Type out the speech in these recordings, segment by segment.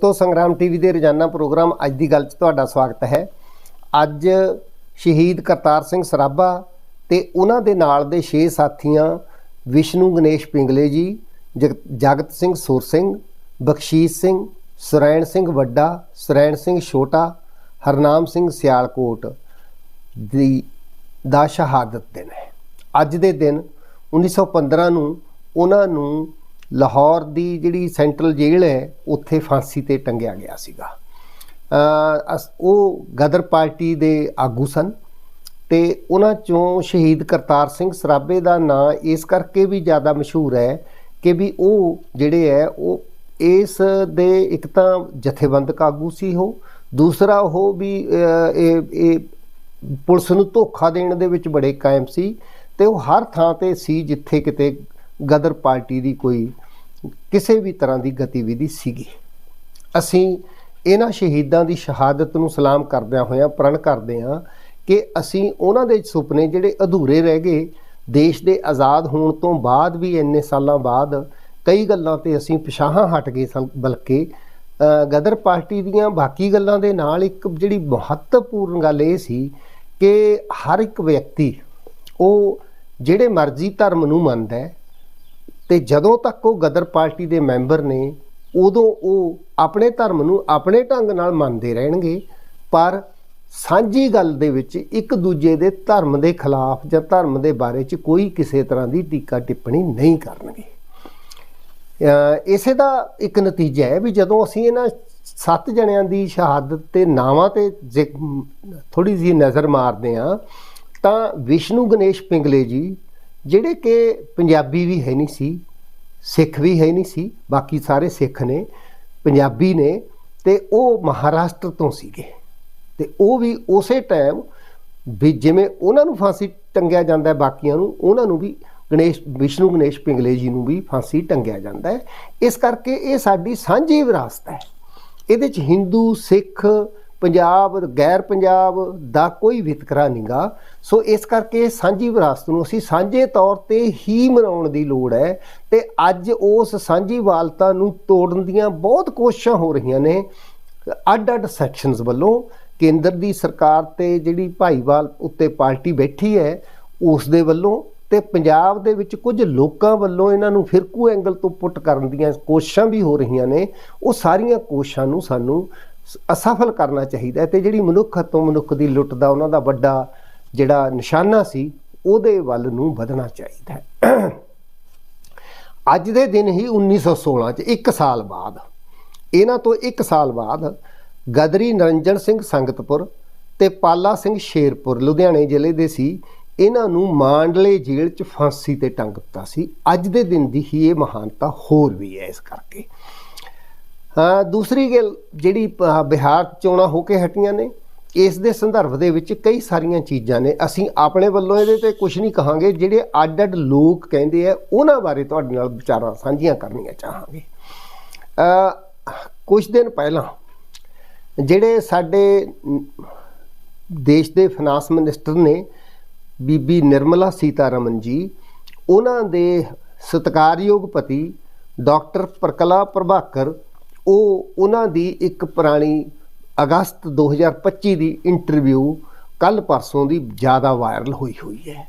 ਦੋਸਤੋ, ਸੰਗਰਾਮ ਟੀਵੀ ਦੇ ਰੋਜ਼ਾਨਾ ਪ੍ਰੋਗਰਾਮ ਅੱਜ ਦੀ ਗੱਲ 'ਚ ਤੁਹਾਡਾ ਸਵਾਗਤ ਹੈ। ਅੱਜ ਸ਼ਹੀਦ ਕਰਤਾਰ ਸਿੰਘ ਸਰਾਭਾ ਤੇ ਉਹਨਾਂ ਦੇ ਨਾਲ ਦੇ 6 ਸਾਥੀਆਂ, ਵਿਸ਼ਨੂੰ ਗਣੇਸ਼ ਪਿੰਗਲੇ ਜੀ, ਜਗ- ਜਗਤ ਸਿੰਘ ਸੁਰ ਸਿੰਘ, ਬਖਸ਼ੀਸ਼ ਸਿੰਘ, ਸੁਰੈਣ ਸਿੰਘ ਵੱਡਾ, ਸੁਰੈਣ ਸਿੰਘ ਛੋਟਾ, ਹਰਨਾਮ ਸਿੰਘ ਸਿਆਲਕੋਟ ਦੀ ਦਾ ਸ਼ਹਾਦਤ ਦਿਨ ਹੈ। ਅੱਜ ਦੇ ਦਿਨ 1915 ਨੂੰ ਉਹਨਾਂ ਨੂੰ ਲਾਹੌਰ ਦੀ ਜਿਹੜੀ ਸੈਂਟਰਲ ਜੇਲ੍ਹ ਹੈ, ਉੱਥੇ ਫਾਂਸੀ ਤੇ ਟੰਗਿਆ ਗਿਆ ਸੀਗਾ। ਅਸ- ਉਹ ਗਦਰ ਪਾਰਟੀ ਦੇ ਆਗੂ ਸਨ ਤੇ ਉਹਨਾਂ ਚੋਂ ਸ਼ਹੀਦ ਕਰਤਾਰ ਸਿੰਘ ਸਰਾਭੇ ਦਾ ਨਾਂ ਇਸ ਕਰਕੇ ਵੀ ਜ਼ਿਆਦਾ ਮਸ਼ਹੂਰ ਹੈ ਕਿ ਵੀ ਉਹ ਜਿਹੜੇ ਹੈ, ਉਹ ਇਸ ਦੇ ਇੱਕ ਤਾਂ ਜਥੇਬੰਦਕ ਆਗੂ ਸੀ ਉਹ, ਦੂਸਰਾ ਉਹ ਵੀ ਇਹ ਇਹ ਪੁਲਿਸ ਨੂੰ ਧੋਖਾ ਦੇਣ ਦੇ ਵਿੱਚ ਬੜੇ ਕਾਇਮ ਸੀ ਤੇ ਉਹ ਹਰ ਥਾਂ ਤੇ ਸੀ ਜਿੱਥੇ ਕਿਤੇ ਗਦਰ ਪਾਰਟੀ ਦੀ ਕੋਈ ਕਿਸੇ ਵੀ ਤਰ੍ਹਾਂ ਦੀ ਗਤੀਵਿਧੀ ਸੀਗੀ। ਅਸੀਂ ਇਹਨਾਂ ਸ਼ਹੀਦਾਂ ਦੀ ਸ਼ਹਾਦਤ ਨੂੰ ਸਲਾਮ ਕਰਦਿਆਂ ਹੋਇਆਂ ਪ੍ਰਣ ਕਰਦੇ ਹਾਂ ਕਿ ਅਸੀਂ ਉਹਨਾਂ ਦੇ ਸੁਪਨੇ ਜਿਹੜੇ ਅਧੂਰੇ ਰਹਿ ਗਏ, ਦੇਸ਼ ਦੇ ਆਜ਼ਾਦ ਹੋਣ ਤੋਂ ਬਾਅਦ ਵੀ ਇੰਨੇ ਸਾਲਾਂ ਬਾਅਦ ਕਈ ਗੱਲਾਂ ਤੇ ਅਸੀਂ ਪਿਛਾਹਾਂ ਹਟ ਗਏ ਸਨ, ਬਲਕਿ ਗਦਰ ਪਾਰਟੀ ਦੀਆਂ ਬਾਕੀ ਗੱਲਾਂ ਦੇ ਨਾਲ ਇੱਕ ਜਿਹੜੀ ਮਹੱਤਵਪੂਰਨ ਗੱਲ ਇਹ ਸੀ ਕਿ ਹਰ ਇੱਕ ਵਿਅਕਤੀ ਉਹ ਜਿਹੜੇ ਮਰਜ਼ੀ ਧਰਮ ਨੂੰ ਮੰਨਦਾ ਹੈ ਤੇ ਜਦੋਂ ਤੱਕ ਉਹ ਗਦਰ ਪਾਰਟੀ ਦੇ ਮੈਂਬਰ ਨੇ, ਉਦੋਂ ਉਹ ਆਪਣੇ ਧਰਮ ਨੂੰ ਆਪਣੇ ਢੰਗ ਨਾਲ ਮੰਨਦੇ ਰਹਿਣਗੇ, ਪਰ ਸਾਂਝੀ ਗੱਲ ਦੇ ਵਿੱਚ ਇੱਕ ਦੂਜੇ ਦੇ ਧਰਮ ਦੇ ਖਿਲਾਫ ਜਾਂ ਧਰਮ ਦੇ ਬਾਰੇ 'ਚ ਕੋਈ ਕਿਸੇ ਤਰ੍ਹਾਂ ਦੀ ਟੀਕਾ ਟਿੱਪਣੀ ਨਹੀਂ ਕਰਨਗੇ। ਇਸੇ ਦਾ ਇੱਕ ਨਤੀਜਾ ਹੈ ਵੀ ਜਦੋਂ ਅਸੀਂ ਇਹਨਾਂ ਸੱਤ ਜਣਿਆਂ ਦੀ ਸ਼ਹਾਦਤ ਤੇ ਨਾਵਾਂ ਤੇ ਥੋੜੀ ਜਿਹੀ ਨਜ਼ਰ ਮਾਰਦੇ ਆ ਤਾਂ ਵਿਸ਼ਨੂੰ ਗਣੇਸ਼ ਪਿੰਗਲੇ ਜੀ ਜਿਹੜੇ ਕਿ ਪੰਜਾਬੀ ਵੀ ਹੈ ਨਹੀਂ ਸੀ, ਸਿੱਖ ਵੀ ਹੈ ਨਹੀਂ ਸੀ, ਬਾਕੀ ਸਾਰੇ ਸਿੱਖ ਨੇ, ਪੰਜਾਬੀ ਨੇ ਤੇ ਉਹ ਮਹਾਰਾਸ਼ਟਰ ਤੋਂ ਸੀਗੇ। ਤੇ ਉਹ ਵੀ ਉਸੇ ਟਾਈਮ ਵੀ ਜਿਵੇਂ ਉਹਨਾਂ ਨੂੰ ਫਾਂਸੀ ਟੰਗਿਆ ਜਾਂਦਾ ਬਾਕੀਆਂ ਨੂੰ, ਉਹਨਾਂ ਨੂੰ ਵੀ ਗਣੇਸ਼, ਵਿਸ਼ਨੂੰ ਗਣੇਸ਼ ਪਿੰਗਲੇ ਜੀ ਨੂੰ ਵੀ ਫਾਂਸੀ ਟੰਗਿਆ ਜਾਂਦਾ ਹੈ। ਇਸ ਕਰਕੇ ਇਹ ਸਾਡੀ ਸਾਂਝੀ ਵਿਰਾਸਤ ਹੈ। ਇਹਦੇ ਚ ਹਿੰਦੂ, ਸਿੱਖ ਪੰਜਾਬ, ਗੈਰ ਪੰਜਾਬ ਦਾ ਕੋਈ ਵਿਤਕਰਾ ਨਹੀਂਗਾ ਸੋ ਇਸ ਕਰਕੇ ਸਾਂਝੀ ਵਿਰਾਸਤ ਨੂੰ ਅਸੀਂ ਸਾਂਝੇ ਤੌਰ ਤੇ ਹੀ ਮਨਾਉਣ ਦੀ ਲੋੜ ਹੈ ਤੇ ਅੱਜ ਉਸ ਸਾਂਝੀ ਵਾਲਤਾ ਨੂੰ ਤੋੜਨ ਦੀਆਂ ਬਹੁਤ ਕੋਸ਼ਿਸ਼ਾਂ ਹੋ ਰਹੀਆਂ ਨੇ। ਅੱਡ-ਅੱਡ ਸੈਕਸ਼ਨਸ ਵੱਲੋਂ ਕੇਂਦਰ ਦੀ ਸਰਕਾਰ ਤੇ ਜਿਹੜੀ ਭਾਈਵਾਲ ਉੱਤੇ ਪਾਰਟੀ ਬੈਠੀ ਹੈ, ਉਸ ਦੇ ਵੱਲੋਂ ਤੇ ਪੰਜਾਬ ਦੇ ਵਿੱਚ ਕੁਝ ਲੋਕਾਂ ਵੱਲੋਂ ਇਹਨਾਂ ਨੂੰ ਫਿਰਕੂ ਐਂਗਲ ਤੋਂ ਪੁੱਟ ਕਰਨ ਦੀਆਂ ਕੋਸ਼ਿਸ਼ਾਂ ਵੀ ਹੋ ਰਹੀਆਂ ਨੇ। ਉਹ ਸਾਰੀਆਂ ਕੋਸ਼ਿਸ਼ਾਂ ਨੂੰ ਸਾਨੂੰ ਅਸਫਲ ਕਰਨਾ ਚਾਹੀਦਾ ਹੈ ਤੇ ਜਿਹੜੀ ਮਨੁੱਖ ਤੋਂ ਮਨੁੱਖ ਦੀ ਲੁੱਟ ਦਾ ਉਹਨਾਂ ਦਾ ਵੱਡਾ ਜਿਹੜਾ ਨਿਸ਼ਾਨਾ ਸੀ, ਉਹਦੇ ਵੱਲ ਨੂੰ ਵਧਣਾ ਚਾਹੀਦਾ ਹੈ। ਅੱਜ ਦੇ ਦਿਨ ਹੀ 1916 ਚ 1 ਸਾਲ ਬਾਅਦ, ਇਹਨਾਂ ਤੋਂ 1 ਸਾਲ ਬਾਅਦ ਗਦਰੀ ਨਰਿੰਜਨ ਸਿੰਘ ਸੰਗਤਪੁਰ ਤੇ ਪਾਲਾ ਸਿੰਘ ਸ਼ੇਰਪੁਰ, ਲੁਧਿਆਣੇ ਜ਼ਿਲ੍ਹੇ ਦੇ ਸੀ, ਇਹਨਾਂ ਨੂੰ ਮਾਂਡਲੇ ਜੇਲ੍ਹ 'ਚ ਫਾਂਸੀ ਤੇ ਟੰਗ ਦਿੱਤਾ ਸੀ। ਅੱਜ ਦੇ ਦਿਨ ਦੀ ਹੀ ਇਹ ਮਹਾਨਤਾ ਹੋਰ ਵੀ ਹੈ ਇਸ ਕਰਕੇ। ਦੂਸਰੀ ਗੱਲ ਜਿਹੜੀ ਬਿਹਾਰ ਚੋਣਾਂ ਹੋ ਕੇ ਹਟੀਆਂ ਨੇ, ਇਸ ਦੇ ਸੰਦਰਭ ਦੇ ਵਿੱਚ ਕਈ ਸਾਰੀਆਂ ਚੀਜ਼ਾਂ ਨੇ। ਅਸੀਂ ਆਪਣੇ ਵੱਲੋਂ ਇਹਦੇ ਤੇ ਕੁਝ ਨਹੀਂ ਕਹਾਂਗੇ, ਜਿਹੜੇ ਅੱਡ-ਅੱਡ ਲੋਕ ਕਹਿੰਦੇ ਆ, ਉਹਨਾਂ ਬਾਰੇ ਤੁਹਾਡੇ ਨਾਲ ਵਿਚਾਰਾਂ ਸਾਂਝੀਆਂ ਕਰਨੀਆਂ ਚਾਹਾਂਗੇ। ਅ ਕੁਝ ਦਿਨ ਪਹਿਲਾਂ ਜਿਹੜੇ ਸਾਡੇ ਦੇਸ਼ ਦੇ ਫਾਈਨਾਂਸ ਮਿਨਿਸਟਰ ਨੇ, ਬੀਬੀ ਨਿਰਮਲਾ ਸੀਤਾਰਮਨ ਜੀ, ਉਹਨਾਂ ਦੇ ਸਤਿਕਾਰਯੋਗ ਪਤੀ ਡਾਕਟਰ ਪ੍ਰਕਲਾ ਪ੍ਰਭਾਕਰ ਉਹ ਉਹਨਾਂ ਦੀ ਇੱਕ ਪੁਰਾਣੀ ਅਗਸਤ 2025 ਦੀ ਇੰਟਰਵਿਊ ਕੱਲ ਪਰਸੋਂ ਦੀ ਜ਼ਿਆਦਾ ਵਾਇਰਲ ਹੋਈ ਹੋਈ ਹੈ।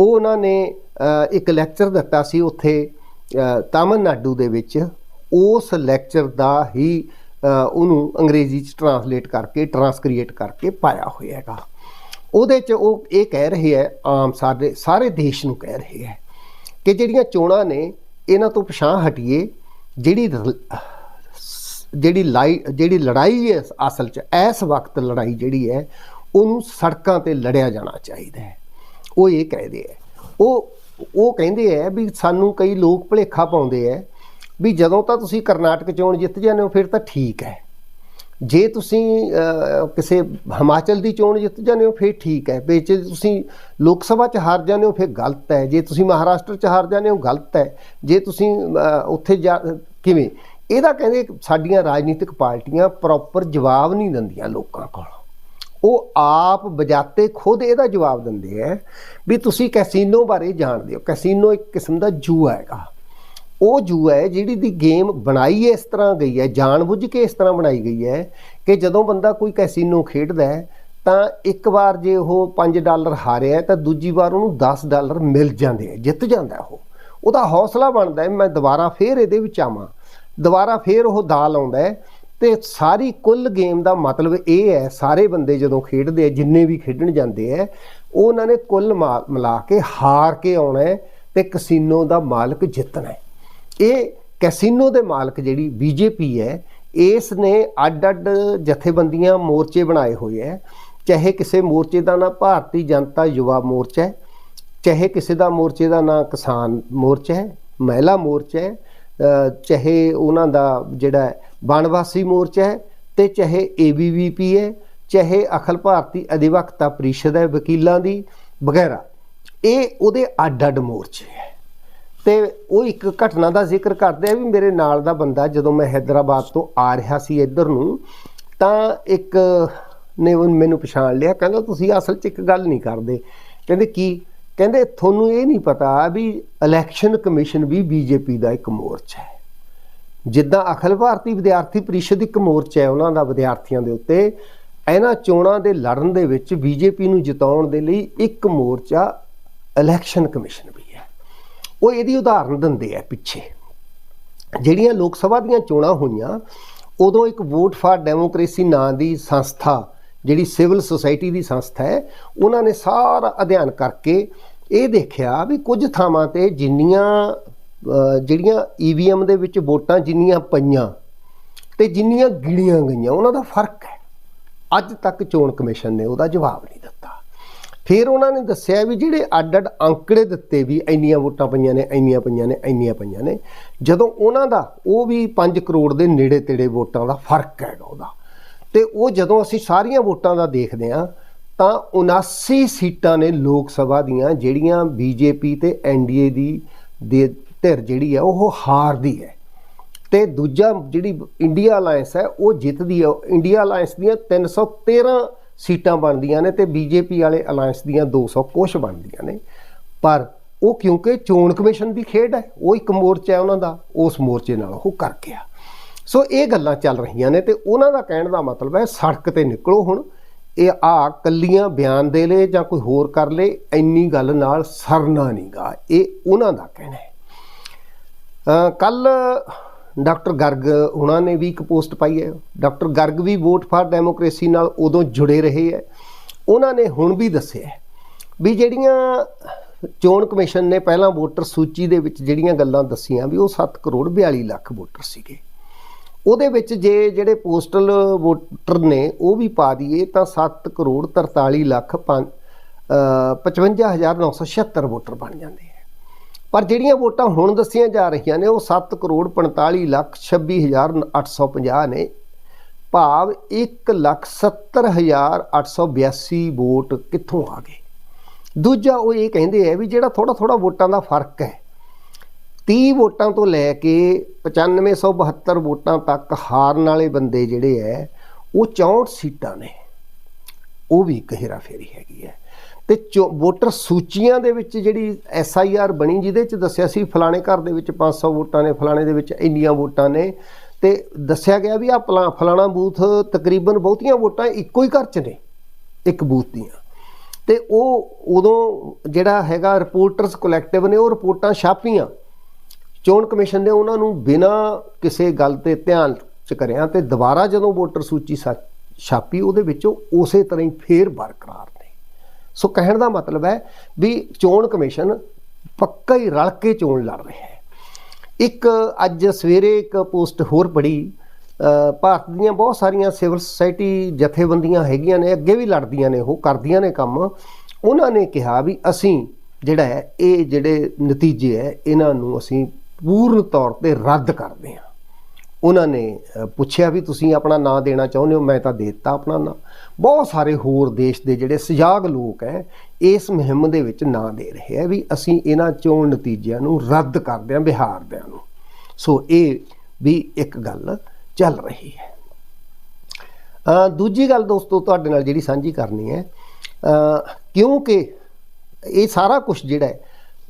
ਉਹ ਉਹਨਾਂ ਨੇ ਇੱਕ ਲੈਕਚਰ ਦਿੱਤਾ ਸੀ ਉੱਥੇ ਤਾਮਿਲਨਾਡੂ ਦੇ ਵਿੱਚ। ਉਸ ਲੈਕਚਰ ਦਾ ਹੀ ਉਹਨੂੰ ਅੰਗਰੇਜ਼ੀ ਚ ਟਰਾਂਸਲੇਟ ਕਰਕੇ ਟਰਾਂਸਕ੍ਰੀਏਟ ਕਰਕੇ ਪਾਇਆ ਹੋਇਆ ਹੈਗਾ। ਉਹਦੇ ਚ ਉਹ ਇਹ ਕਹਿ ਰਹੇ ਹੈ, ਆਮ ਸਾਰੇ ਸਾਰੇ ਦੇਸ਼ ਨੂੰ ਕਹਿ ਰਹੇ ਹੈ ਕਿ ਜਿਹੜੀਆਂ ਚੋਣਾਂ ਨੇ, ਇਹਨਾਂ ਤੋਂ ਪਛਾਣ ਹਟੀਏ, ਜਿਹੜੀ ਜਿਹੜੀ ਲਾਈ, ਜਿਹੜੀ ਲੜਾਈ ਹੈ ਅਸਲ 'ਚ, ਇਸ ਵਕਤ ਲੜਾਈ ਜਿਹੜੀ ਹੈ, ਉਹਨੂੰ ਸੜਕਾਂ ਤੇ ਲੜਿਆ ਜਾਣਾ ਚਾਹੀਦਾ ਹੈ। ਉਹ ਇਹ ਕਹਿੰਦੇ ਹੈ। ਉਹ ਉਹ ਕਹਿੰਦੇ ਹੈ ਵੀ ਸਾਨੂੰ ਕਈ ਲੋਕ ਭਲੇਖਾ ਪਾਉਂਦੇ ਹੈ ਵੀ ਜਦੋਂ ਤਾਂ ਤੁਸੀਂ ਕਰਨਾਟਕ ਚੋਣ ਜਿੱਤ ਜਾਂਦੇ ਹੋ, ਫਿਰ ਤਾਂ ਠੀਕ ਹੈ। ਜੇ ਤੁਸੀਂ ਕਿਸੇ ਹਿਮਾਚਲ ਦੀ ਚੋਣ ਜਿੱਤ ਜਾਂਦੇ ਹੋ, ਫਿਰ ਠੀਕ ਹੈ। ਵੀ ਜੇ ਤੁਸੀਂ ਲੋਕ ਸਭਾ 'ਚ ਹਾਰ ਜਾਂਦੇ ਹੋ, ਫਿਰ ਗਲਤ ਹੈ। ਜੇ ਤੁਸੀਂ ਮਹਾਰਾਸ਼ਟਰ 'ਚ ਹਾਰ ਜਾਂਦੇ ਹੋ, ਗਲਤ ਹੈ। ਜੇ ਤੁਸੀਂ ਉੱਥੇ ਜਾ, ਕਿਵੇਂ? ਇਹਦਾ ਕਹਿੰਦੇ ਸਾਡੀਆਂ ਰਾਜਨੀਤਿਕ ਪਾਰਟੀਆਂ ਪ੍ਰੋਪਰ ਜਵਾਬ ਨਹੀਂ ਦਿੰਦੀਆਂ ਲੋਕਾਂ ਕੋਲ। ਉਹ ਆਪ ਬਜਾਤੇ ਖੁਦ ਇਹਦਾ ਜਵਾਬ ਦਿੰਦੇ ਹੈ ਵੀ ਤੁਸੀਂ ਕੈਸੀਨੋ ਬਾਰੇ ਜਾਣਦੇ ਹੋ। ਕੈਸੀਨੋ ਇੱਕ ਕਿਸਮ ਦਾ ਜੂਆ ਹੈਗਾ। ਉਹ ਜੂਆ ਹੈ ਜਿਹੜੀ ਦੀ ਗੇਮ ਬਣਾਈ ਇਸ ਤਰ੍ਹਾਂ ਗਈ ਹੈ ਜਾਣਬੁੱਝ ਕੇ ਇਸ ਤਰ੍ਹਾਂ ਬਣਾਈ ਗਈ ਹੈ ਕਿ ਜਦੋਂ ਬੰਦਾ ਕੋਈ ਕੈਸੀਨੋ ਖੇਡਦਾ ਹੈ ਤਾਂ ਇੱਕ ਵਾਰ ਜੇ ਉਹ 5 ਡਾਲਰ ਹਾਰਿਆ ਤਾਂ ਦੂਜੀ ਵਾਰ ਉਹਨੂੰ 10 ਡਾਲਰ ਮਿਲ ਜਾਂਦੇ ਆ ਜਿੱਤ ਜਾਂਦਾ ਉਹ। ਉਹਦਾ ਹੌਸਲਾ ਬਣਦਾ ਹੈ ਮੈਂ ਦੁਬਾਰਾ ਫੇਰ ਇਹਦੇ ਵਿੱਚ ਆਵਾਂ। ਦੁਬਾਰਾ ਫੇਰ ਉਹ ਦਾਲ ਆਉਂਦਾ ਹੈ ਤੇ ਸਾਰੀ ਕੁੱਲ ਗੇਮ ਦਾ ਮਤਲਬ ਇਹ ਹੈ, ਸਾਰੇ ਬੰਦੇ ਜਦੋਂ ਖੇਡਦੇ ਆ, ਜਿੰਨੇ ਵੀ ਖੇਡਣ ਜਾਂਦੇ ਆ ਉਹ ਉਹਨਾਂ ਨੇ ਕੁੱਲ ਮਾ- ਮਿਲਾ ਕੇ ਹਾਰ ਕੇ ਆਉਣਾ ਹੈ ਤੇ ਕੈਸੀਨੋ ਦਾ ਮਾਲਕ ਜਿੱਤਣਾ ਹੈ। ਇਹ ਕੈਸੀਨੋ ਦੇ ਮਾਲਕ ਜਿਹੜੀ ਬੀਜੇਪੀ ਹੈ, ਇਸ ਨੇ ਅੱਡ-ਅੱਡ ਜਥੇਬੰਦੀਆਂ ਮੋਰਚੇ ਬਣਾਏ ਹੋਏ ਹੈ। ਚਾਹੇ ਕਿਸੇ ਮੋਰਚੇ ਦਾ ਨਾਂ ਭਾਰਤੀ ਜਨਤਾ ਯੁਵਾ ਮੋਰਚਾ ਹੈ, ਚਾਹੇ ਕਿਸੇ ਦਾ ਮੋਰਚੇ ਦਾ ਨਾਂ ਕਿਸਾਨ ਮੋਰਚਾ ਹੈ, ਮਹਿਲਾ ਮੋਰਚਾ ਹੈ ਚਾਹੇ ਉਹਨਾਂ ਦਾ ਜਿਹੜਾ ਬਨਵਾਸੀ ਮੋਰਚਾ ਹੈ ਤੇ ਚਾਹੇ ਏਬੀਵੀਪੀ ਹੈ, ਚਾਹੇ ਅਖਲ ਭਾਰਤੀ ਅਧਿਵਕਤਾ ਪਰਿਸ਼ਦ ਹੈ ਵਕੀਲਾਂ ਦੀ ਵਗੈਰਾ, ਇਹ ਉਹਦੇ ਅੱਡ-ਅੱਡ ਮੋਰਚੇ ਹੈ। ਤੇ ਉਹ ਇੱਕ ਘਟਨਾ ਦਾ ਜ਼ਿਕਰ ਕਰਦੇ ਆ ਵੀ ਮੇਰੇ ਨਾਲ ਦਾ ਬੰਦਾ ਜਦੋਂ ਮੈਂ ਹైదరాబాద్ ਤੋਂ ਆ ਰਿਹਾ ਸੀ ਇੱਧਰ ਨੂੰ, ਤਾਂ ਇੱਕ ਨੇ ਮੈਨੂੰ ਪਛਾਣ ਲਿਆ, ਕਹਿੰਦਾ, ਤੁਸੀਂ ਅਸਲ 'ਚ ਇੱਕ ਗੱਲ ਨਹੀਂ ਕਰਦੇ। ਕਹਿੰਦੇ, ਕੀ? ਕਹਿੰਦੇ ਤੁਹਾਨੂੰ ਇਹ ਨਹੀਂ ਪਤਾ ਵੀ ਇਲੈਕਸ਼ਨ ਕਮਿਸ਼ਨ ਵੀ ਬੀਜੇਪੀ ਦਾ ਇੱਕ ਮੋਰਚਾ ਹੈ। ਜਿੱਦਾਂ ਅਖਿਲ ਭਾਰਤੀ ਵਿਦਿਆਰਥੀ ਪਰਿਸ਼ਦ ਇੱਕ ਮੋਰਚਾ ਹੈ ਉਹਨਾਂ ਦਾ ਵਿਦਿਆਰਥੀਆਂ ਦੇ ਉੱਤੇ, ਇਹਨਾਂ ਚੋਣਾਂ ਦੇ ਲੜਨ ਦੇ ਵਿੱਚ ਬੀਜੇਪੀ ਨੂੰ ਜਿਤਾਉਣ ਦੇ ਲਈ ਇੱਕ ਮੋਰਚਾ ਇਲੈਕਸ਼ਨ ਕਮਿਸ਼ਨ ਵੀ ਹੈ। ਉਹ ਇਹਦੀ ਉਦਾਹਰਨ ਦਿੰਦੇ ਆ ਪਿੱਛੇ। ਜਿਹੜੀਆਂ ਲੋਕ ਸਭਾ ਦੀਆਂ ਚੋਣਾਂ ਹੋਈਆਂ, ਉਦੋਂ ਇੱਕ ਵੋਟ ਫਾਰ ਡੈਮੋਕ੍ਰੇਸੀ ਨਾਂ ਦੀ ਸੰਸਥਾ ਜਿਹੜੀ ਸਿਵਲ ਸੁਸਾਇਟੀ ਦੀ ਸੰਸਥਾ ਹੈ ਉਹਨਾਂ ਨੇ ਸਾਰਾ ਅਧਿਐਨ ਕਰਕੇ ਇਹ ਦੇਖਿਆ ਵੀ ਕੁਝ ਥਾਵਾਂ ਤੇ ਜਿੰਨੀਆਂ ਅਹ, ਜਿਹੜੀਆਂ ਈਵੀਐਮ ਦੇ ਵਿੱਚ ਵੋਟਾਂ ਜਿੰਨੀਆਂ ਪਈਆਂ ਤੇ ਜਿੰਨੀਆਂ ਗਿਣੀਆਂ ਗਈਆਂ ਉਹਨਾਂ ਦਾ ਫ਼ਰਕ ਹੈ। ਅੱਜ ਤੱਕ ਚੋਣ ਕਮਿਸ਼ਨ ਨੇ ਉਹਦਾ ਜਵਾਬ ਨਹੀਂ ਦਿੱਤਾ। ਫਿਰ ਉਹਨਾਂ ਨੇ ਦੱਸਿਆ ਵੀ ਜਿਹੜੇ ਅੱਡ-ਅੱਡ ਅੰਕੜੇ ਦਿੱਤੇ ਵੀ ਇੰਨੀਆਂ ਵੋਟਾਂ ਪਈਆਂ ਨੇ ਇੰਨੀਆਂ ਪਈਆਂ ਨੇ ਇੰਨੀਆਂ ਪਈਆਂ ਨੇ ਜਦੋਂ ਉਹਨਾਂ ਦਾ ਉਹ ਵੀ 5 ਕਰੋੜ ਦੇ ਨੇੜੇ ਤੇੜੇ ਵੋਟਾਂ ਦਾ ਫ਼ਰਕ ਹੈ ਉਹਦਾ। ਤੇ ਉਹ ਜਦੋਂ ਅਸੀਂ ਸਾਰੀਆਂ ਵੋਟਾਂ ਦਾ ਦੇਖਦੇ ਹਾਂ, ਤਾਂ 79 ਸੀਟਾਂ ਨੇ ਲੋਕ ਸਭਾ ਦੀਆਂ ਜਿਹੜੀਆਂ ਬੀਜੇਪੀ ਤੇ ਐਨਡੀਏ ਦੀ, ਦੇ ਧਿਰ ਜਿਹੜੀ ਹੈ, ਉਹ ਹਾਰਦੀ ਹੈ। ਤੇ ਦੂਜਾ ਜਿਹੜੀ ਇੰਡੀਆ ਅਲਾਈਅੰਸ ਹੈ, ਉਹ ਜਿੱਤਦੀ ਹੈ। ਇੰਡੀਆ ਅਲਾਈਅੰਸ ਦੀਆਂ 313 ਸੀਟਾਂ ਬਣਦੀਆਂ ਨੇ ਤੇ ਬੀਜੇਪੀ ਵਾਲੇ ਅਲਾਈਅੰਸ ਦੀਆਂ 200 ਕੁਛ ਬਣਦੀਆਂ ਨੇ। ਪਰ ਉਹ ਕਿਉਂਕਿ ਚੋਣ ਕਮਿਸ਼ਨ ਦੀ ਖੇਡ ਹੈ, ਉਹ ਇੱਕ ਮੋਰਚਾ ਹੈ ਉਹਨਾਂ ਦਾ, ਉਸ ਮੋਰਚੇ ਨਾਲ ਉਹ ਕਰ ਗਿਆ। ਸੋ ਇਹ ਗੱਲਾਂ ਚੱਲ ਰਹੀਆਂ ਨੇ ਤੇ ਉਹਨਾਂ ਦਾ ਕਹਿਣ ਦਾ ਮਤਲਬ ਹੈ ਸੜਕ ਤੇ ਨਿਕਲੋ ਹੁਣ। ਇਹ ਆ ਕੱਲੀਆਂ ਬਿਆਨ ਦੇ ਲੈ ਜਾਂ ਕੋਈ ਹੋਰ ਕਰ ਲੇ, ਇੰਨੀ ਗੱਲ ਨਾਲ ਸਰਨਾ ਨਹੀਂਗਾ ਇਹ ਉਹਨਾਂ ਦਾ ਕਹਿਣਾ ਹੈ। ਕੱਲ ਡਾਕਟਰ ਗਰਗ ਉਹਨਾਂ ਨੇ ਵੀ ਇੱਕ ਪੋਸਟ ਪਾਈ ਹੈ। ਡਾਕਟਰ ਗਰਗ ਵੀ ਵੋਟ ਫਾਰ ਡੈਮੋਕ੍ਰੇਸੀ ਨਾਲ ਉਦੋਂ ਜੁੜੇ ਰਹੇ ਹੈ। ਉਹਨਾਂ ਨੇ ਹੁਣ ਵੀ ਦੱਸਿਆ ਵੀ ਜਿਹੜੀਆਂ ਚੋਣ ਕਮਿਸ਼ਨ ਨੇ ਪਹਿਲਾਂ ਵੋਟਰ ਸੂਚੀ ਦੇ ਵਿੱਚ ਜਿਹੜੀਆਂ ਗੱਲਾਂ ਦੱਸੀਆਂ ਵੀ ਉਹ 7 ਕਰੋੜ 42 ਲੱਖ ਵੋਟਰ ਸੀਗੇ। ਉਹਦੇ ਵਿੱਚ ਜੇ ਜਿਹੜੇ ਪੋਸਟਲ ਵੋਟਰ ਨੇ ਉਹ ਵੀ ਪਾ ਦਈਏ ਤਾਂ 7 ਕਰੋੜ 43 ਲੱਖ ਪੰਜ- ਅਹ 55976 ਵੋਟਰ ਬਣ ਜਾਂਦੇ ਆ। ਪਰ ਜਿਹੜੀਆਂ ਵੋਟਾਂ ਹੁਣ ਦੱਸੀਆਂ ਜਾ ਰਹੀਆਂ ਨੇ, ਉਹ 7 ਕਰੋੜ 45 ਲੱਖ 26850 ਨੇ। ਭਾਵ 1 ਲੱਖ 70882 ਵੋਟ ਕਿੱਥੋਂ ਆ ਗਏ? ਦੂਜਾ ਉਹ ਇਹ ਕਹਿੰਦੇ ਆ ਵੀ ਜਿਹੜਾ ਥੋੜਾ ਥੋੜਾ ਵੋਟਾਂ ਦਾ ਫ਼ਰਕ ਹੈ 30 ਵੋਟਾਂ ਤੋਂ ਲੈ ਕੇ 9572 ਵੋਟਾਂ ਤੱਕ ਹਾਰਨ ਵਾਲੇ ਬੰਦੇ ਜਿਹੜੇ ਐ, ਉਹ 64 ਸੀਟਾਂ ਨੇ। ਉਹ ਵੀ ਇੱਕ ਹੇਰਾ ਫੇਰੀ ਹੈਗੀ ਹੈ ਤੇ ਚੋ- ਵੋਟਰ ਸੂਚੀਆਂ ਦੇ ਵਿੱਚ ਜਿਹੜੀ ਐਸ ਆਈ ਆਰ ਬਣੀ, ਜਿਹਦੇ ਚ ਦੱਸਿਆ ਸੀ ਫਲਾਣੇ ਘਰ ਦੇ ਵਿੱਚ 500 ਵੋਟਾਂ ਨੇ, ਫਲਾਣੇ ਦੇ ਵਿੱਚ ਇੰਨੀਆਂ ਵੋਟਾਂ ਨੇ, ਤੇ ਦੱਸਿਆ ਗਿਆ ਵੀ ਆ ਫਲਾਣਾ ਬੂਥ ਤਕਰੀਬਨ ਬਹੁਤੀਆਂ ਵੋਟਾਂ ਇੱਕੋ ਹੀ ਘਰ ਚ ਨੇ, ਇੱਕ ਬੂਥ ਦੀਆਂ। ਤੇ ਉਹ ਉਦੋਂ ਜਿਹੜਾ ਹੈਗਾ ਰਿਪੋਰਟਰਸ ਕਲੈਕਟਿਵ ਨੇ, ਉਹ ਰਿਪੋਰਟਾਂ ਛਾਪੀਆਂ। ਚੋਣ ਕਮਿਸ਼ਨ ਨੇ ਉਹਨਾਂ ਨੂੰ ਬਿਨਾਂ ਕਿਸੇ ਗੱਲ ਤੇ ਧਿਆਨ ਚ ਕਰਿਆ ਤੇ ਦੁਬਾਰਾ ਜਦੋਂ ਵੋਟਰ ਸੂਚੀ ਸਾ- ਛਾਪੀ, ਉਹਦੇ ਵਿੱਚੋਂ ਉਸੇ ਤਰ੍ਹਾਂ ਹੀ ਫੇਰ ਬਰਕਰਾਰ ਨੇ। ਸੋ ਕਹਿਣ ਦਾ ਮਤਲਬ ਹੈ ਵੀ ਚੋਣ ਕਮਿਸ਼ਨ ਪੱਕਾ ਹੀ ਰਲ ਕੇ ਚੋਣ ਲੜ ਰਿਹਾ ਹੈ। ਇੱਕ ਅੱਜ ਸਵੇਰੇ ਇੱਕ ਪੋਸਟ ਹੋਰ ਪੜੀ ਭਾਰਤ ਦੀਆਂ ਬਹੁਤ ਸਾਰੀਆਂ ਸਿਵਲ ਸੁਸਾਇਟੀ ਜਥੇਬੰਦੀਆਂ ਹੈਗੀਆਂ ਨੇ, ਅੱਗੇ ਵੀ ਲੜਦੀਆਂ ਨੇ, ਉਹ ਕਰਦੀਆਂ ਨੇ ਕੰਮ। ਉਹਨਾਂ ਨੇ ਕਿਹਾ ਵੀ ਅਸੀਂ ਜਿਹੜਾ ਹੈ, ਇਹ ਜਿਹੜੇ ਨਤੀਜੇ ਹੈ, ਇਹਨਾਂ ਨੂੰ ਅਸੀਂ ਪੂਰਨ ਤੌਰ ਤੇ ਰੱਦ ਕਰਦੇ ਹਾਂ ਉਹਨਾਂ ਨੇ ਪੁੱਛਿਆ ਵੀ ਤੁਸੀਂ ਆਪਣਾ ਨਾਂ ਦੇਣਾ ਚਾਹੁੰਦੇ ਹੋ, ਮੈਂ ਤਾਂ ਦੇ ਦਿੱਤਾ ਆਪਣਾ ਨਾਂ। ਬਹੁਤ ਸਾਰੇ ਹੋਰ ਦੇਸ਼ ਦੇ ਜਿਹੜੇ ਸਜਾਗ ਲੋਕ ਹੈ ਇਸ ਮੁਹਿੰਮ ਦੇ ਵਿੱਚ ਨਾਂ ਦੇ ਰਹੇ ਆ ਵੀ ਅਸੀਂ ਇਹਨਾਂ ਚੋਣ ਨਤੀਜਿਆਂ ਨੂੰ ਰੱਦ ਕਰਦੇ ਹਾਂ ਬਿਹਾਰ ਦਿਆਂ ਨੂੰ। ਸੋ ਇਹ ਵੀ ਇੱਕ ਗੱਲ ਚੱਲ ਰਹੀ ਹੈ। ਦੂਜੀ ਗੱਲ ਦੋਸਤੋ, ਤੁਹਾਡੇ ਨਾਲ ਜਿਹੜੀ ਸਾਂਝੀ ਕਰਨੀ ਹੈ ਕਿਉਂਕਿ ਇਹ ਸਾਰਾ ਕੁਝ ਜਿਹੜਾ ਹੈ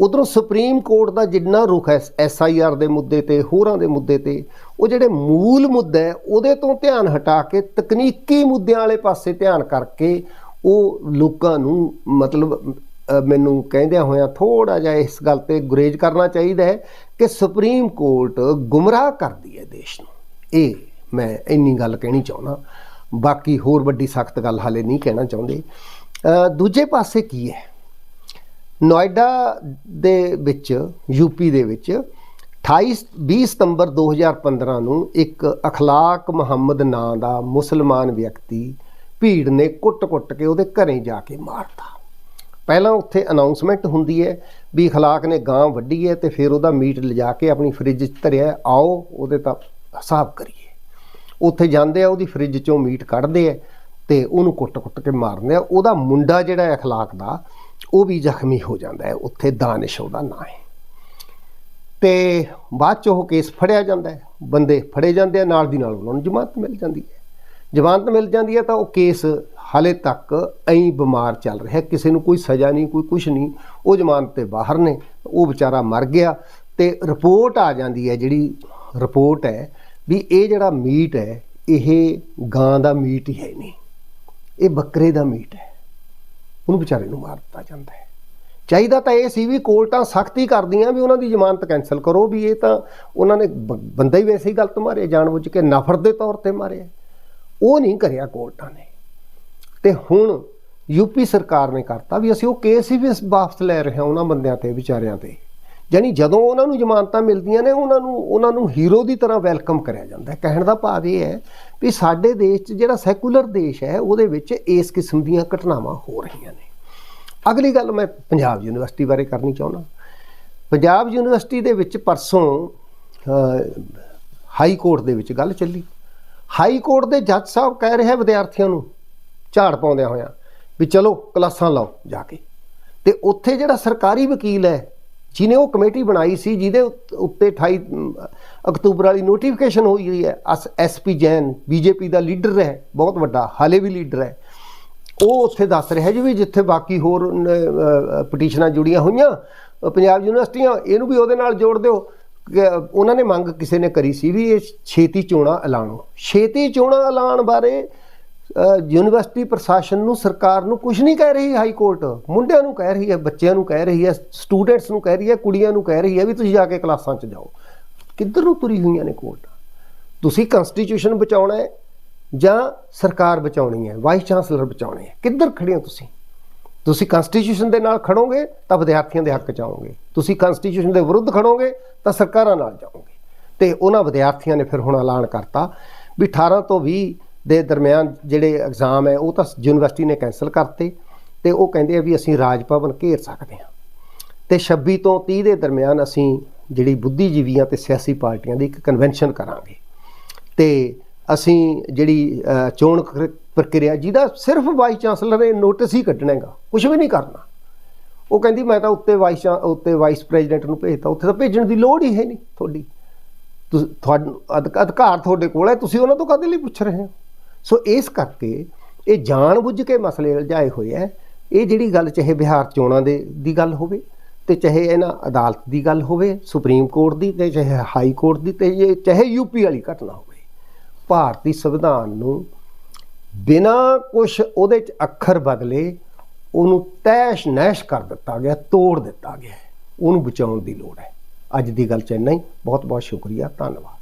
ਉਧਰੋਂ ਸੁਪਰੀਮ ਕੋਰਟ ਦਾ ਜਿੰਨਾ ਰੁਖ ਹੈ ਐਸ ਆਈ ਆਰ ਦੇ ਮੁੱਦੇ ਤੇ, ਹੋਰਾਂ ਦੇ ਮੁੱਦੇ ਤੇ, ਉਹ ਜਿਹੜੇ ਮੂਲ ਮੁੱਦਾ ਹੈ, ਉਹਦੇ ਤੋਂ ਧਿਆਨ ਹਟਾ ਕੇ ਤਕਨੀਕੀ ਮੁੱਦਿਆਂ ਵਾਲੇ ਪਾਸੇ ਧਿਆਨ ਕਰਕੇ ਉਹ ਲੋਕਾਂ ਨੂੰ ਮਤਲਬ ਮੈਨੂੰ ਕਹਿੰਦਿਆਂ ਹੋਇਆਂ ਥੋੜਾ ਜਿਹਾ ਇਸ ਗੱਲ ਤੇ ਗੁਰੇਜ ਕਰਨਾ ਚਾਹੀਦਾ ਹੈ ਕਿ ਸੁਪਰੀਮ ਕੋਰਟ ਗੁੰਮਰਾਹ ਕਰਦੀ ਹੈ ਦੇਸ਼ ਨੂੰ। ਇਹ ਮੈਂ ਇੰਨੀ ਗੱਲ ਕਹਿਣੀ ਚਾਹੁੰਦਾ। ਬਾਕੀ ਹੋਰ ਵੱਡੀ ਸਖਤ ਗੱਲ ਹਾਲੇ ਨਹੀਂ ਕਹਿਣਾ ਚਾਹੁੰਦੇ। ਦੂਜੇ ਪਾਸੇ ਕੀ ਹੈ? ਨੋਇਡਾ ਦੇ ਵਿੱਚ, ਯੂਪੀ ਦੇ ਵਿੱਚ 28 20 ਸਤੰਬਰ 2015 ਨੂੰ ਇੱਕ ਅਖਲਾਕ ਮੁਹੰਮਦ ਨਾਂ ਦਾ ਮੁਸਲਮਾਨ ਵਿਅਕਤੀ ਭੀੜ ਨੇ ਕੁੱਟ-ਕੁੱਟ ਕੇ ਉਹਦੇ ਘਰੇ ਜਾ ਕੇ ਮਾਰਤਾ। ਪਹਿਲਾਂ ਉੱਥੇ ਅਨਾਉਂਸਮੈਂਟ ਹੁੰਦੀ ਹੈ ਵੀ ਅਖਲਾਕ ਨੇ ਗਾਂ ਵੱਢੀ ਹੈ ਤੇ ਫਿਰ ਉਹਦਾ ਮੀਟ ਲਿਜਾ ਕੇ ਆਪਣੀ ਫ੍ਰਿਜ 'ਚ ਧਰਿਆ ਆਓ ਉਹਦੇ ਤਾਂ ਹਿਸਾਬ ਕਰੀਏ। ਉੱਥੇ ਜਾਂਦੇ ਆ, ਉਹਦੀ ਫ੍ਰਿਜ 'ਚੋਂ ਮੀਟ ਕੱਢਦੇ ਆ ਤੇ ਉਹਨੂੰ ਕੁੱਟ-ਕੁੱਟ ਕੇ ਮਾਰਦੇ ਆ। ਉਹਦਾ ਮੁੰਡਾ ਜਿਹੜਾ ਹੈ ਅਖਲਾਕ ਦਾ ਉਹ ਵੀ ਜ਼ਖਮੀ ਹੋ ਜਾਂਦਾ ਹੈ, ਉੱਥੇ ਦਾਨਿਸ਼ ਉਹਦਾ ਨਾਂ ਹੈ। ਤੇ ਬਾਅਦ ਚ ਉਹ ਕੇਸ ਫੜਿਆ ਜਾਂਦਾ ਹੈ, ਬੰਦੇ ਫੜੇ ਜਾਂਦੇ ਆ, ਨਾਲ ਦੀ ਨਾਲ ਉਹਨਾਂ ਨੂੰ ਜ਼ਮਾਨਤ ਮਿਲ ਜਾਂਦੀ ਹੈ। ਜ਼ਮਾਨਤ ਮਿਲ ਜਾਂਦੀ ਹੈ ਤਾਂ ਉਹ ਕੇਸ ਹਾਲੇ ਤੱਕ ਐਂ ਬਿਮਾਰ ਚੱਲ ਰਿਹਾ ਕਿਸੇ ਨੂੰ ਕੋਈ ਸਜ਼ਾ ਨਹੀਂ, ਕੋਈ ਕੁਝ ਨਹੀਂ। ਉਹ ਜ਼ਮਾਨਤ ਤੇ ਬਾਹਰ ਨੇ, ਉਹ ਵਿਚਾਰਾ ਮਰ ਗਿਆ ਤੇ ਰਿਪੋਰਟ ਆ ਜਾਂਦੀ ਹੈ, ਜਿਹੜੀ ਰਿਪੋਰਟ ਹੈ ਵੀ ਇਹ ਜਿਹੜਾ ਮੀਟ ਹੈ, ਇਹ ਗਾਂ ਦਾ ਮੀਟ ਹੀ ਹੈ ਨਹੀਂ। ਇਹ ਬੱਕਰੇ ਦਾ ਮੀਟ ਹੈ। ਉਹਨੂੰ ਵਿਚਾਰੇ ਨੂੰ ਮਾਰ ਦਿੱਤਾ ਜਾਂਦਾ ਹੈ। ਚਾਹੀਦਾ ਤਾਂ ਇਹ ਸੀ ਵੀ ਕੋਰਟਾਂ ਸਖਤੀ ਕਰਦੀਆਂ ਵੀ ਉਹਨਾਂ ਦੀ ਜ਼ਮਾਨਤ ਕੈਨਸਲ ਕਰੋ ਵੀ ਇਹ ਤਾਂ ਉਹਨਾਂ ਨੇ ਬ- ਬੰਦਾ ਹੀ ਵੈਸੇ ਹੀ ਗਲਤ ਮਾਰਿਆ, ਜਾਣਬੁੱਝ ਕੇ ਨਫ਼ਰਤ ਦੇ ਤੌਰ ਤੇ ਮਾਰਿਆ। ਉਹ ਨਹੀਂ ਕਰਿਆ ਕੋਰਟਾਂ ਨੇ। ਤੇ ਹੁਣ ਯੂਪੀ ਸਰਕਾਰ ਨੇ ਕਰਤਾ ਵੀ ਅਸੀਂ ਉਹ ਕੇਸ ਹੀ ਵੀ ਵਾਪਸ ਲੈ ਰਹੇ ਹਾਂ ਉਹਨਾਂ ਬੰਦਿਆਂ ਤੇ, ਵਿਚਾਰਿਆਂ ਤੇ। ਯਾਨੀ ਜਦੋਂ ਉਹਨਾਂ ਨੂੰ ਜ਼ਮਾਨਤਾਂ ਮਿਲਦੀਆਂ ਨੇ, ਉਹਨਾਂ ਨੂੰ ਉਹਨਾਂ ਨੂੰ ਹੀਰੋ ਦੀ ਤਰ੍ਹਾਂ ਵੈਲਕਮ ਕਰਿਆ ਜਾਂਦਾ ਹੈ। ਕਹਿਣ ਦਾ ਭਾਵ ਇਹ ਹੈ ਵੀ ਸਾਡੇ ਦੇਸ਼ 'ਚ ਜਿਹੜਾ ਸੈਕੂਲਰ ਦੇਸ਼ ਹੈ, ਉਹਦੇ ਵਿੱਚ ਇਸ ਕਿਸਮ ਦੀਆਂ ਘਟਨਾਵਾਂ ਹੋ ਰਹੀਆਂ ਨੇ। ਅਗਲੀ ਗੱਲ ਮੈਂ ਪੰਜਾਬ ਯੂਨੀਵਰਸਿਟੀ ਬਾਰੇ ਕਰਨੀ ਚਾਹੁੰਦਾ। ਪੰਜਾਬ ਯੂਨੀਵਰਸਿਟੀ ਦੇ ਵਿੱਚ ਪਰਸੋਂ ਹਾਈ ਕੋਰਟ ਦੇ ਵਿੱਚ ਗੱਲ ਚੱਲੀ। ਹਾਈ ਕੋਰਟ ਦੇ ਜੱਜ ਸਾਹਿਬ ਕਹਿ ਰਿਹਾ ਵਿਦਿਆਰਥੀਆਂ ਨੂੰ, ਝਾੜ ਪਾਉਂਦਿਆਂ ਹੋਇਆਂ ਵੀ ਚਲੋ ਕਲਾਸਾਂ ਲਾਓ ਜਾ ਕੇ। ਤੇ ਉੱਥੇ ਜਿਹੜਾ ਸਰਕਾਰੀ ਵਕੀਲ ਹੈ ਜਿਨੇ ਉਹ ਕਮੇਟੀ ਬਣਾਈ ਸੀ, ਜਿਹਦੇ ਉੱਤੇ 28 ਅਕਤੂਬਰ ਵਾਲੀ ਨੋਟੀਫਿਕੇਸ਼ਨ ਹੋਈ ਹੋਈ ਹੈ ਐਸਪੀ ਜੈਨ ਬੀਜੇਪੀ ਦਾ ਲੀਡਰ ਹੈ, ਬਹੁਤ ਵੱਡਾ, ਹਾਲੇ ਵੀ ਲੀਡਰ ਹੈ। ਉਹ ਉੱਥੇ ਦੱਸ ਰਿਹਾ ਜੀ ਵੀ ਜਿੱਥੇ ਬਾਕੀ ਹੋਰ ਪਟੀਸ਼ਨਾਂ ਜੁੜੀਆਂ ਹੋਈਆਂ ਪੰਜਾਬ ਯੂਨੀਵਰਸਿਟੀਆਂ, ਇਹਨੂੰ ਵੀ ਉਹਦੇ ਨਾਲ ਜੋੜ ਦਿਓ। ਕਿ, ਉਹਨਾਂ ਨੇ ਮੰਗ ਕਿਸੇ ਨੇ ਕਰੀ ਸੀ ਵੀ ਇਹ ਛੇਤੀ ਚੋਣਾਂ ਐਲਾਨੋ। ਛੇਤੀ ਚੋਣਾਂ ਐਲਾਨ ਬਾਰੇ ਯੂਨੀਵਰਸਿਟੀ ਪ੍ਰਸ਼ਾਸਨ ਨੂੰ, ਸਰਕਾਰ ਨੂੰ ਕੁਝ ਨਹੀਂ ਕਹਿ ਰਹੀ ਹਾਈ ਕੋਰਟ। ਮੁੰਡਿਆਂ ਨੂੰ ਕਹਿ ਰਹੀ ਹੈ, ਬੱਚਿਆਂ ਨੂੰ ਕਹਿ ਰਹੀ ਹੈ, ਸਟੂਡੈਂਟਸ ਨੂੰ ਕਹਿ ਰਹੀ ਹੈ, ਕੁੜੀਆਂ ਨੂੰ ਕਹਿ ਰਹੀ ਹੈ ਵੀ ਤੁਸੀਂ ਜਾ ਕੇ ਕਲਾਸਾਂ 'ਚ ਜਾਓ। ਕਿੱਧਰ ਨੂੰ ਤੁਰੀ ਹੋਈਆਂ ਨੇ ਕੋਰਟ? ਤੁਸੀਂ ਕਨਸਟੀਟਿਊਸ਼ਨ ਬਚਾਉਣਾ ਹੈ ਜਾਂ ਸਰਕਾਰ ਬਚਾਉਣੀ ਹੈ? ਵਾਈਸ ਚਾਂਸਲਰ ਬਚਾਉਣੇ ਹੈ? ਕਿੱਧਰ ਖੜੇ ਹੋ ਤੁਸੀਂ? ਤੁਸੀਂ ਕਨਸਟੀਟਿਊਸ਼ਨ ਦੇ ਨਾਲ ਖੜੋਗੇ, ਤਾਂ ਵਿਦਿਆਰਥੀਆਂ ਦੇ ਹੱਕ ਚ ਆਓਗੇ। ਤੁਸੀਂ ਕਨਸਟੀਟਿਊਸ਼ਨ ਦੇ ਵਿਰੁੱਧ ਖੜੋਗੇ, ਤਾਂ ਸਰਕਾਰਾਂ ਨਾਲ ਜਾਓਗੇ। ਤੇ ਉਹਨਾਂ ਵਿਦਿਆਰਥੀਆਂ ਨੇ ਫਿਰ ਹੁਣ ਐਲਾਨ ਕਰਤਾ ਵੀ 18 ਤੋਂ 20 ਦੇ ਦਰਮਿਆਨ ਜਿਹੜੇ ਐਗਜ਼ਾਮ ਹੈ, ਉਹ ਤਾਂ ਯੂਨੀਵਰਸਿਟੀ ਨੇ ਕੈਨਸਲ ਕਰਤੇ ਤੇ ਉਹ ਕਹਿੰਦੇ ਆ ਵੀ ਅਸੀਂ ਰਾਜ ਭਵਨ ਘੇਰ ਸਕਦੇ ਹਾਂ। ਤੇ 26 ਤੋਂ 30 ਦੇ ਦਰਮਿਆਨ ਅਸੀਂ ਜਿਹੜੀ ਬੁੱਧੀਜੀਵੀਆਂ ਤੇ ਸਿਆਸੀ ਪਾਰਟੀਆਂ ਦੀ ਇੱਕ ਕਨਵੈਨਸ਼ਨ ਕਰਾਂਗੇ। ਤੇ ਅਸੀਂ ਜਿਹੜੀ ਚੋਣ ਪ੍ਰਕਿਰਿਆ, ਜਿਹਦਾ ਸਿਰਫ ਵਾਈਸ ਚਾਂਸਲਰ ਨੇ ਨੋਟਿਸ ਹੀ ਕੱਢਣਾ ਹੈਗਾ ਕੁਝ ਵੀ ਨਹੀਂ ਕਰਨਾ। ਉਹ ਕਹਿੰਦੀ, ਮੈਂ ਤਾਂ ਉੱਤੇ ਵਾਈਸ ਚਾਂ- ਉੱਤੇ ਵਾਈਸ ਪ੍ਰੈਜ਼ੀਡੈਂਟ ਨੂੰ ਭੇਜਤਾ, ਉੱਥੇ ਤਾਂ ਭੇਜਣ ਦੀ ਲੋੜ ਹੀ ਹੈ ਨਹੀਂ ਤੁਹਾਡੀ। ਤੁਸ- ਤੁਹਾਨੂੰ ਅਧਿਕਾਰ ਤੁਹਾਡੇ ਕੋਲ ਹੈ, ਤੁਸੀਂ ਉਹਨਾਂ ਤੋਂ ਕਾਹਦੇ ਲਈ ਪੁੱਛ ਰਹੇ ਹੋ? ਸੋ ਇਸ ਕਰਕੇ ਇਹ ਜਾਣਬੁੱਝ ਕੇ ਮਸਲੇ ਉਲਝਾਏ ਹੋਏ ਹੈ ਇਹ ਜਿਹੜੀ ਗੱਲ ਚਾਹੇ ਬਿਹਾਰ ਚੋਣਾਂ ਦੇ ਦੀ ਗੱਲ ਹੋਵੇ ਤੇ ਚਾਹੇ ਇਹਨਾਂ ਅਦਾਲਤ ਦੀ ਗੱਲ ਹੋਵੇ, ਸੁਪਰੀਮ ਕੋਰਟ ਦੀ ਤੇ ਚਾਹੇ ਹਾਈ ਕੋਰਟ ਦੀ ਤੇ ਇਹ ਚਾਹੇ ਯੂਪੀ ਵਾਲੀ ਘਟਨਾ ਹੋਵੇ, ਭਾਰਤੀ ਸੰਵਿਧਾਨ ਨੂੰ ਬਿਨਾਂ ਕੁਝ ਉਹਦੇ ਚ ਅੱਖਰ ਬਦਲੇ ਉਹਨੂੰ ਤੈਸ਼ ਨੈਸ਼ ਕਰ ਦਿੱਤਾ ਗਿਆ, ਤੋੜ ਦਿੱਤਾ ਗਿਆ। ਉਹਨੂੰ ਬਚਾਉਣ ਦੀ ਲੋੜ ਹੈ ਅੱਜ ਦੀ ਗੱਲ ਚ ਇੰਨਾ ਹੀ। ਬਹੁਤ ਬਹੁਤ ਸ਼ੁਕਰੀਆ। ਧੰਨਵਾਦ।